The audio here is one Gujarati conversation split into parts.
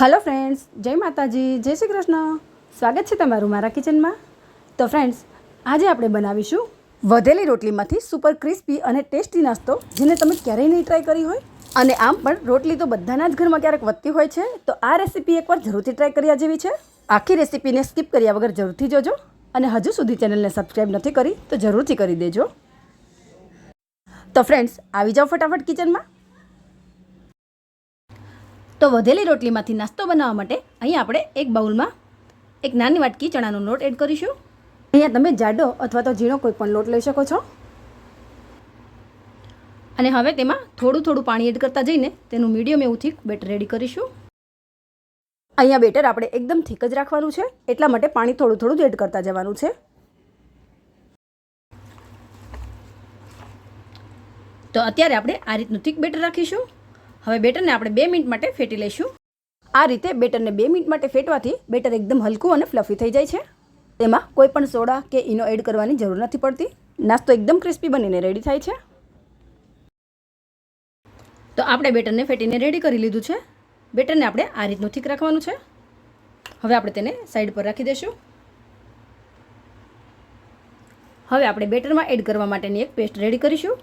હલો ફ્રેન્ડ્સ જય માતાજી. જય શ્રી કૃષ્ણ. સ્વાગત છે તમારું મારા કિચનમાં. તો ફ્રેન્ડ્સ આજે આપણે બનાવીશું વધેલી રોટલીમાંથી સુપર ક્રિસ્પી અને ટેસ્ટી નાસ્તો, જેને તમે ક્યારેય નહીં ટ્રાય કરી હોય. અને આમ પણ રોટલી તો બધાના જ ઘરમાં ક્યારેક વધતી હોય છે. તો આ રેસીપી એકવાર જરૂરથી ટ્રાય કર્યા જેવી છે. આખી રેસીપીને સ્કીપ કર્યા વગર જરૂરથી જોજો. અને હજુ સુધી ચેનલને સબસ્ક્રાઈબ નથી કરી, તો જરૂરથી કરી દેજો. તો ફ્રેન્ડ્સ આવી જાઓ ફટાફટ કિચનમાં. તો વધેલી રોટલીમાંથી નાસ્તો બનાવવા માટે અહીં આપણે એક બાઉલમાં એક નાની વાટકી ચણાનો લોટ એડ કરીશું. અહીંયા તમે જાડો અથવા તો ઝીણો કોઈ પણ લોટ લઈ શકો છો. અને હવે તેમાં થોડું થોડું પાણી એડ કરતા જઈને તેનું મીડિયમ એવું થીક બેટર રેડી કરીશું. અહીંયા બેટર આપણે એકદમ થીક જ રાખવાનું છે. એટલા માટે પાણી થોડું થોડું જ એડ કરતા જવાનું છે. તો અત્યારે આપણે આ રીતનું થીક બેટર રાખીશું. હવે બેટરને આપણે બે મિનિટ માટે ફેટી લઈશું. આ રીતે બેટરને બે મિનિટ માટે ફેટવાથી બેટર એકદમ હલકું અને ફ્લફી થઈ જાય છે. તેમાં કોઈ પણ સોડા કે ઈનો એડ કરવાની જરૂર નથી પડતી. નાસ્તો એકદમ ક્રિસ્પી બનીને રેડી થાય છે. તો આપણે બેટરને ફેટીને રેડી કરી લીધું છે. બેટરને આપણે આ રીતનું ઠીક રાખવાનું છે. હવે આપણે તેને સાઈડ પર રાખી દઈશું. હવે આપણે બેટરમાં એડ કરવા માટેની એક પેસ્ટ રેડી કરીશું.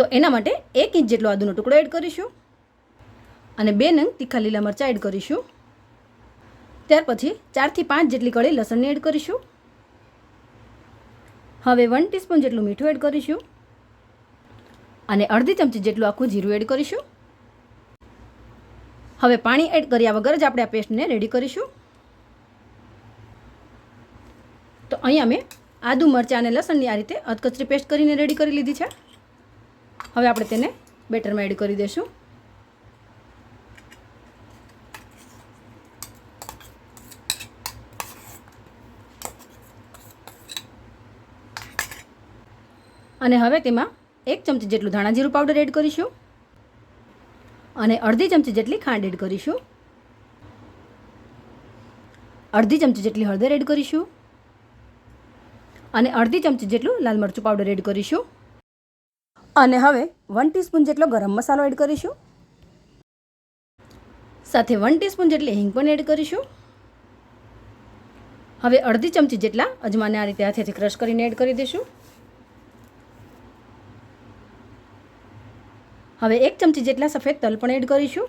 તો એના માટે એક ઇંચ જેટલો આદુનો ટુકડો એડ કરીશું અને બે નંગ તીખા લીલા મરચાં એડ કરીશું. ત્યાર પછી ચારથી પાંચ જેટલી કળી લસણને એડ કરીશું. હવે વન ટીસ્પૂન જેટલું મીઠું એડ કરીશું. અને અડધી ચમચી જેટલું આખું જીરું એડ કરીશું. હવે પાણી એડ કર્યા વગર જ આપણે આ પેસ્ટને રેડી કરીશું. તો અહીંયા મેં આદુ મરચાં અને લસણની આ રીતે અધકચરી પેસ્ટ કરીને રેડી કરી લીધી છે. હવે આપણે તેને બેટરમાં એડ કરી દઈશું અને હવે તેમાં એક ચમચી જેટલું ધાણા જીરું પાવડર એડ કરીશું. અને અડધી ચમચી જેટલી ખાંડ એડ કરીશું. અડધી ચમચી જેટલી હળદર એડ કરીશું. અને અડધી ચમચી જેટલું લાલ મરચું પાવડર એડ કરીશું. અને હવે વન ટીસ્પૂન જેટલો ગરમ મસાલો એડ કરીશું. સાથે વન ટીસ્પૂન જેટલી હિંગ પણ એડ કરીશું. હવે અડધી ચમચી જેટલા અજમાને આ રીતે હાથેથી ક્રશ કરીને એડ કરી દઈશું. હવે એક ચમચી જેટલા સફેદ તલ પણ એડ કરીશું.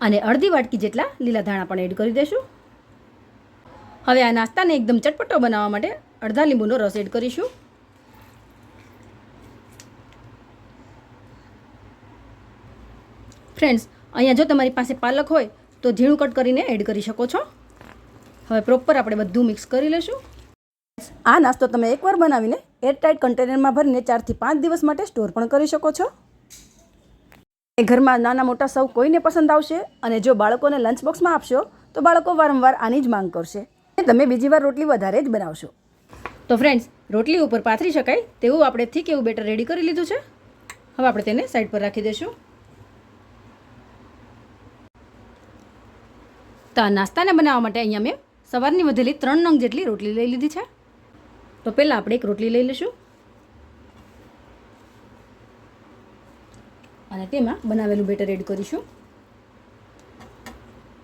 અને અડધી વાટકી જેટલા લીલા ધાણા પણ એડ કરી દઈશું. હવે આ નાસ્તાને એકદમ ચટપટો બનાવવા માટે અડધા લીંબુનો રસ એડ કરીશું. ફ્રેન્ડ્સ અહીંયા જો તમારી પાસે પાલક હોય, તો ઝીણું કટ કરીને એડ કરી શકો છો. હવે પ્રોપર આપણે બધું મિક્સ કરી લઈશું. આ નાસ્તો તમે એકવાર બનાવીને એરટાઇટ કન્ટેનરમાં ભરીને ચારથી પાંચ દિવસ માટે સ્ટોર પણ કરી શકો છો. એ ઘરમાં નાના મોટા સૌ કોઈને પસંદ આવશે અને જો બાળકોને લંચ બોક્સમાં આપશો, તો બાળકો વારંવાર આની જ માંગ કરશે. તમે બીજી વાર રોટલી વધારે જ બનાવશો. તો ફ્રેન્ડ્સ રોટલી ઉપર પાથરી શકાય તેવું આપણે થીક એવું બેટર રેડી કરી લીધું છે. હવે આપણે તેને સાઈડ પર રાખી દઈશું. તો, નાસ્તાને બનાવવા માટે અહીંયા મેં સવારની વધેલી ત્રણ નંગ જેટલી રોટલી લઈ લીધી છે. તો પહેલાં આપણે એક રોટલી લઈ લઈશું. અને તેમાં બનાવેલું બેટર એડ કરીશું.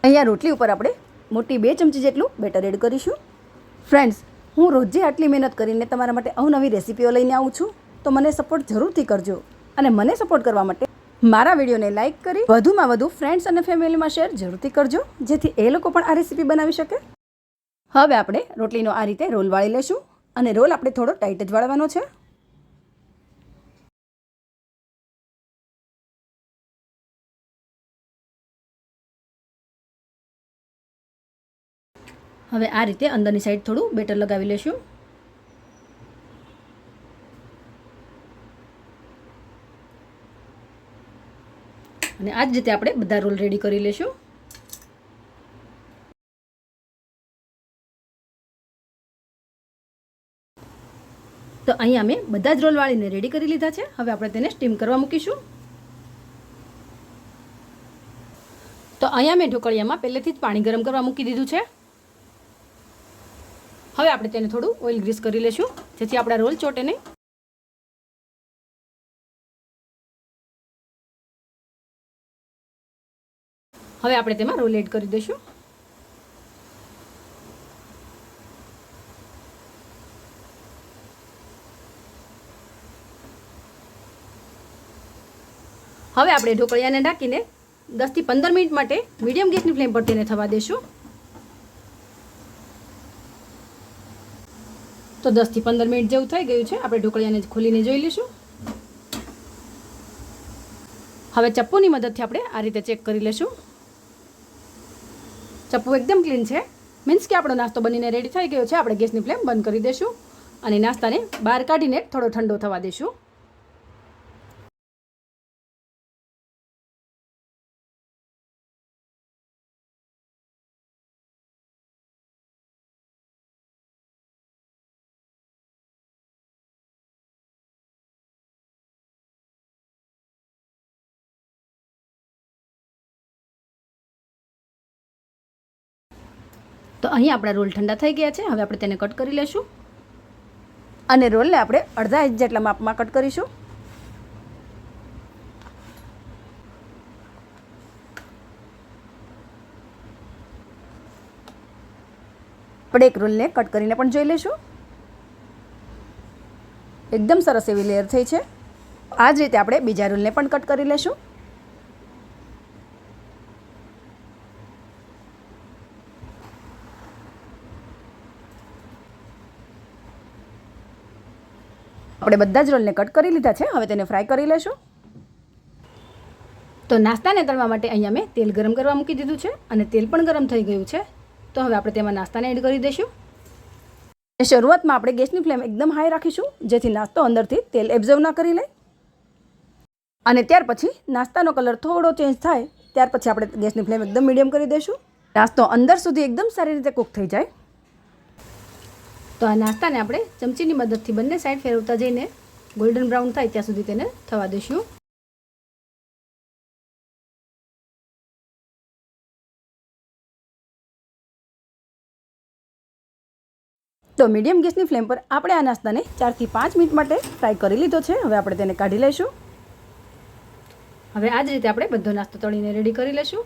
અહીંયા રોટલી ઉપર આપણે મોટી બે ચમચી જેટલું બેટર એડ કરીશું. ફ્રેન્ડ્સ, હું રોજે આટલી મહેનત કરીને તમારા માટે અવનવી રેસીપીઓ લઈને આવું છું. તો મને સપોર્ટ જરૂરથી કરજો. અને મને સપોર્ટ કરવા માટે મારા વિડીયોને લાઇક કરી વધુમાં વધુ ફ્રેન્ડ્સ અને ફેમિલીમાં શેર જરૂરથી કરજો, જેથી એ લોકો પણ આ રેસીપી બનાવી શકે. હવે આપણે રોટલીનો આ રીતે રોલ વાળી લેશું અને રોલ આપણે થોડો ટાઈટ જ વાળવાનો છે. હવે આ રીતે અંદરની સાઈડ થોડું બેટર લગાવી લેશું અને આ જ રીતે આપણે બધા રોલ રેડી કરી લેશું. તો અહીંયા મેં બધા જ રોલ વાળીને રેડી કરી લીધા છે. હવે આપણે તેને સ્ટીમ કરવા મૂકીશું. તો અહીંયા મેં ઢોકળિયામાં પહેલેથી જ પાણી ગરમ કરવા મૂકી દીધું છે. હવે આપણે તેને થોડું ઓઇલ ગ્રીસ કરી લેશું, જેથી આપણા રોલ ચોટે નહીં. હવે આપણે તેમાં રોલ એડ કરી દઈશું. હવે આપણે ઢોકળિયાને ઢાંકીને દસથી પંદર મિનિટ માટે મીડિયમ ગેસની ફ્લેમ પર તેને થવા દેશું તો દસથી પંદર મિનિટ જેવું થઈ ગયું છે. આપણે ઢોકળિયાને ખોલીને જોઈ લઈશું. હવે ચપ્પુની મદદથી આપણે આ રીતે ચેક કરી લઈશું. ચપ્પુ એકદમ ક્લીન છે. મીન્સ કે આપણો નાસ્તો બનીને રેડી થઈ ગયો છે. આપણે ગેસની ફ્લેમ બંધ કરી દઈશું અને નાસ્તાને બહાર કાઢીને થોડો ઠંડો થવા દઈશું તો અહીં આપણા રોલ ઠંડા થઈ ગયા છે. હવે આપણે તેને કટ કરી લઈશું અને રોલને આપણે અડધા ઇંચ જેટલા માપમાં કટ કરીશું. આપણે એક રોલને કટ કરીને પણ જોઈ લઈશું. એકદમ સરસ એવી લેયર થઈ છે. આ જ રીતે આપણે બીજા રોલને પણ કટ કરી લઈશું આપણે બધા જ રોલને કટ કરી લીધા છે. હવે તેને ફ્રાય કરી લેશું. તો નાસ્તાને તળવા માટે અહીંયા મેં તેલ ગરમ કરવા મૂકી દીધું છે અને તેલ પણ ગરમ થઈ ગયું છે. તો હવે આપણે તેમાં નાસ્તાને એડ કરી દઈશું. શરૂઆતમાં આપણે ગેસની ફ્લેમ એકદમ હાઈ રાખીશું જેથી નાસ્તો અંદરથી તેલ એબ્ઝર્વ ના કરી લે. અને ત્યાર પછી નાસ્તાનો કલર થોડો ચેન્જ થાય ત્યાર પછી આપણે ગેસની ફ્લેમ એકદમ મીડિયમ કરી દઈશું. નાસ્તો અંદર સુધી એકદમ સારી રીતે કૂક થઈ જાય. તો આ નાસ્તાને આપણે ચમચીની મદદથી બંને સાઈડ ફેરવતા જઈને ગોલ્ડન બ્રાઉન થાય ત્યાં સુધી તેને થવા દઈશું. તો મીડિયમ ગેસની ફ્લેમ પર આપણે આ નાસ્તાને ચારથી પાંચ મિનિટ માટે ફ્રાય કરી લીધો છે. હવે આપણે તેને કાઢી લઈશું. હવે આ જ રીતે આપણે બધો નાસ્તો તળીને રેડી કરી લઈશું.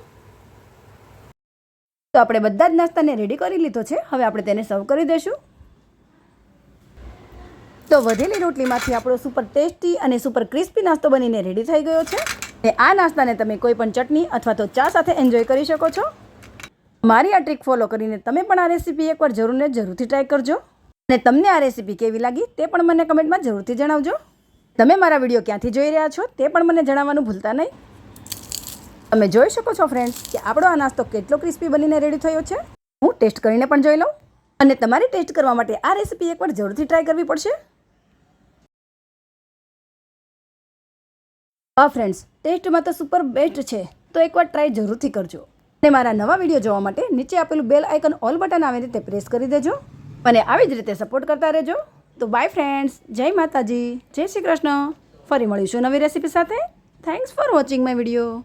તો આપણે બધા જ નાસ્તાને રેડી કરી લીધો છે. હવે આપણે તેને સર્વ કરી દઈશું. તો વધેલી રોટલીમાંથી આપણો સુપર ટેસ્ટી અને સુપર ક્રિસ્પી નાસ્તો બનીને રેડી થઈ ગયો છે. અને આ નાસ્તાને તમે કોઈ પણ ચટણી અથવા તો ચા સાથે એન્જોય કરી શકો છો. મારી આ ટ્રીક ફોલો કરીને તમે પણ આ રેસીપી એકવાર જરૂર ને જરૂરથી ટ્રાય કરજો. અને તમને આ રેસીપી કેવી લાગી તે પણ મને કમેન્ટમાં જરૂરથી જણાવજો. તમે મારા વીડિયો ક્યાંથી જોઈ રહ્યા છો તે પણ મને જણાવવાનું ભૂલતા નહીં. તમે જોઈ શકો છો ફ્રેન્ડ્સ કે આપણો આ નાસ્તો કેટલો ક્રિસ્પી બનીને રેડી થયો છે. હું ટેસ્ટ કરીને પણ જોઈ લઉં. અને તમારે ટેસ્ટ કરવા માટે આ રેસીપી એકવાર જરૂરથી ટ્રાય કરવી પડશે. હા ફ્રેન્ડ્સ ટેસ્ટમાં તો સુપર બેસ્ટ છે. તો એકવાર ટ્રાય જરૂરથી કરજો. અને મારા નવા વીડિયો જોવા માટે નીચે આપેલું બેલ આઇકન ઓલ બટન આવે તે પ્રેસ કરી દેજો અને આવી જ રીતે સપોર્ટ કરતા રહેજો. તો બાય ફ્રેન્ડ્સ જય માતાજી. જય શ્રી કૃષ્ણ. ફરી મળીશું નવી રેસીપી સાથે. Thanks for watching my video